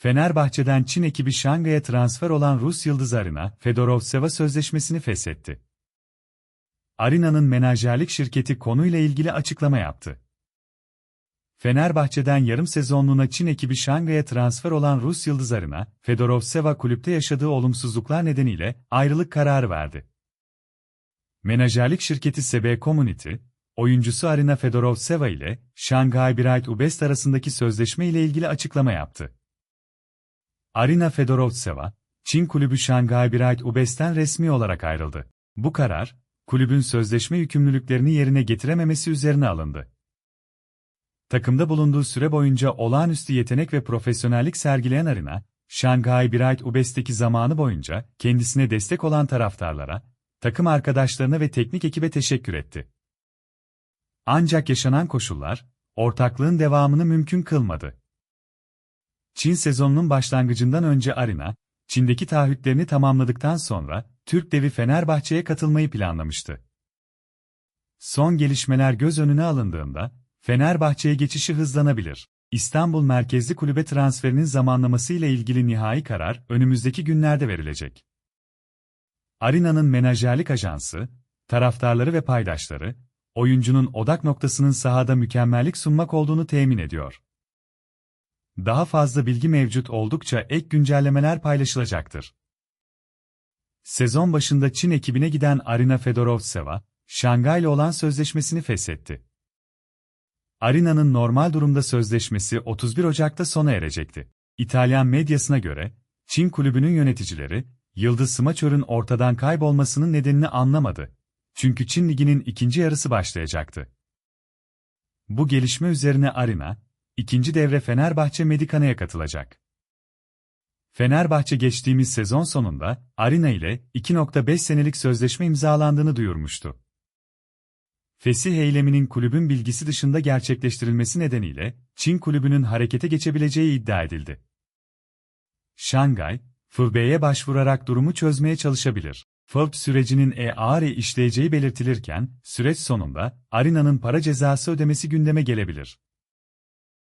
Fenerbahçe'den Çin ekibi Şangay'a transfer olan Rus yıldız Arina Fedorovseva sözleşmesini feshetti. Arina'nın menajerlik şirketi konuyla ilgili açıklama yaptı. Fenerbahçe'den yarım sezonluğuna Çin ekibi Şangay'a transfer olan Rus yıldız Arina, Fedorovseva kulüpte yaşadığı olumsuzluklar nedeniyle ayrılık kararı verdi. Menajerlik şirketi SB Community, oyuncusu Arina Fedorovseva ile Shanghai Bright Ubest arasındaki sözleşme ile ilgili açıklama yaptı. Arina Fedorovseva, Çin kulübü Shanghai Bright Ubest'ten resmi olarak ayrıldı. Bu karar, kulübün sözleşme yükümlülüklerini yerine getirememesi üzerine alındı. Takımda bulunduğu süre boyunca olağanüstü yetenek ve profesyonellik sergileyen Arina, Shanghai Bright Ubest'teki zamanı boyunca kendisine destek olan taraftarlara, takım arkadaşlarına ve teknik ekibe teşekkür etti. Ancak yaşanan koşullar, ortaklığın devamını mümkün kılmadı. Çin sezonunun başlangıcından önce Arina, Çin'deki taahhütlerini tamamladıktan sonra, Türk devi Fenerbahçe'ye katılmayı planlamıştı. Son gelişmeler göz önüne alındığında, Fenerbahçe'ye geçişi hızlanabilir. İstanbul merkezli kulübe transferinin zamanlaması ile ilgili nihai karar önümüzdeki günlerde verilecek. Arina'nın menajerlik ajansı, taraftarları ve paydaşları, oyuncunun odak noktasının sahada mükemmellik sunmak olduğunu temin ediyor. Daha fazla bilgi mevcut oldukça ek güncellemeler paylaşılacaktır. Sezon başında Çin ekibine giden Arina Fedorovseva, Şangay ile olan sözleşmesini feshetti. Arina'nın normal durumda sözleşmesi 31 Ocak'ta sona erecekti. İtalyan medyasına göre, Çin kulübünün yöneticileri, Yıldız Smaçör'ün ortadan kaybolmasının nedenini anlamadı. Çünkü Çin liginin ikinci yarısı başlayacaktı. Bu gelişme üzerine Arina, ikinci devre Fenerbahçe Medikana'ya katılacak. Fenerbahçe geçtiğimiz sezon sonunda Arina ile 2.5 senelik sözleşme imzalandığını duyurmuştu. Fesih eyleminin kulübün bilgisi dışında gerçekleştirilmesi nedeniyle Çin kulübünün harekete geçebileceği iddia edildi. Şangay, FB'ye başvurarak durumu çözmeye çalışabilir. FIRB sürecinin e-ağrı işleyeceği belirtilirken, süreç sonunda Arina'nın para cezası ödemesi gündeme gelebilir.